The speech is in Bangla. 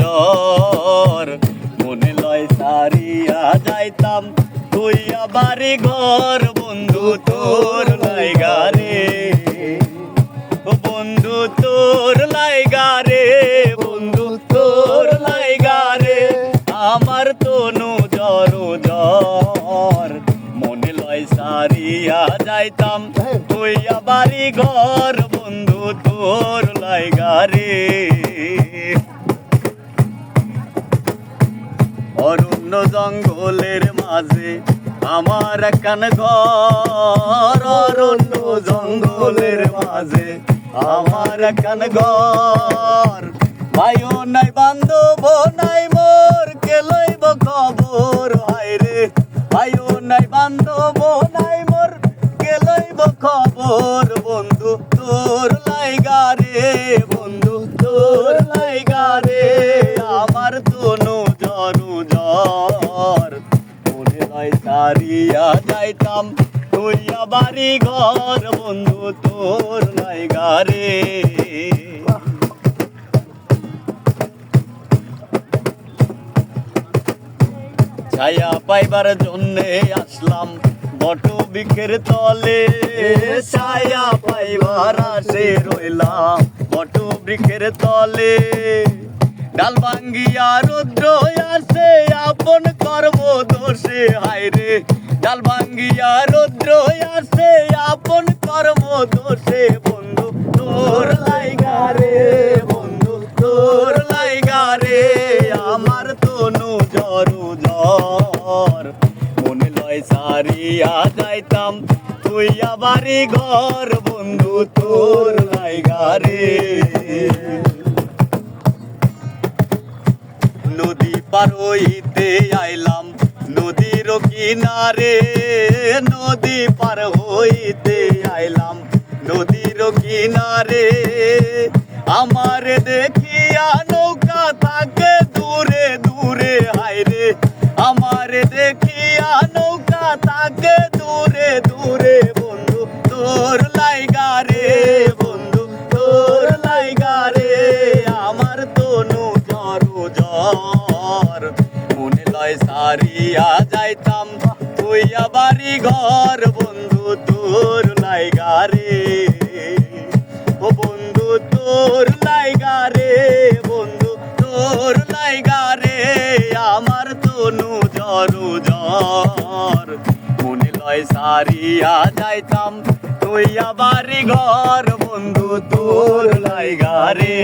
জর মনে লয় সারিয়া যাইতাম। তুই আবার ঘর বন্ধু তোর লাইগারে বন্ধু তোর লাইগারে বন্ধু তোর লাইগারে আমার তনু জর জর মনে লয় সারিয়া যাইতাম। তুই আবার ঘর বন্ধু তোর লাইগারে রে অরণ্য জঙ্গলের মাঝে, আমার একখান ঘর অরণ্য জঙ্গলের মাঝে, আমার একখান ঘর। ভাইও নাই বান্ধব, নাই মোর, কে লইব খবর? হাইরে ভাইও নাই বান্ধব, নাই মোর, কে লইব খবর? বন্ধু তোর লয় সারিয়া যাইতাম। তুইয়া বাড়ি ঘর, বন্ধু তোর লাইগা রে ছায়া পাইবার জন্যে আসলাম বট বিখের তলে। ছায়া পাইবার আসে রইলাম বট বৃক্ষের তলে। ডাল ভাঙ্গিয়া রুদ্র আসে, আপন কর্ম দোষে হাইরে ডাল ভাঙ্গিয়া রুদ্র আসে, আপন কর্ম দোষে বন্ধু, তোর লাইগা রে, বন্ধু, তোর লাইগা রে। আমার তনু জরু জ্বর। মনে লয় সারিয়া যাইতাম, তুই আবারই ঘর। বন্ধু, তোর লাইগা রে। পার হইতে আইলাম। নদীর কিনারে, নদী পার হইতে আইলাম। নদীর কিনারে, আমার দেখিয়া নৌকা থাকে দূরে দূরে হাইরে আমার দেখিয়া নৌকা থাকে দূরে দূরে, বন্ধু, তোর লাইগা রে, বন্ধু, তোর লাইগা রে। আমার লয় সারিয়া যাইতাম। তুই বাড়ি ঘর, বন্ধু তোর লাইগা রে ও বন্ধু তোর লাইগা রে বন্ধু তোর লাইগা রে আমার তনু জরু জর মনে লয় সারিয়া যাইতাম। তুই বাড়ি ঘর, বন্ধু তোর লাইগা রে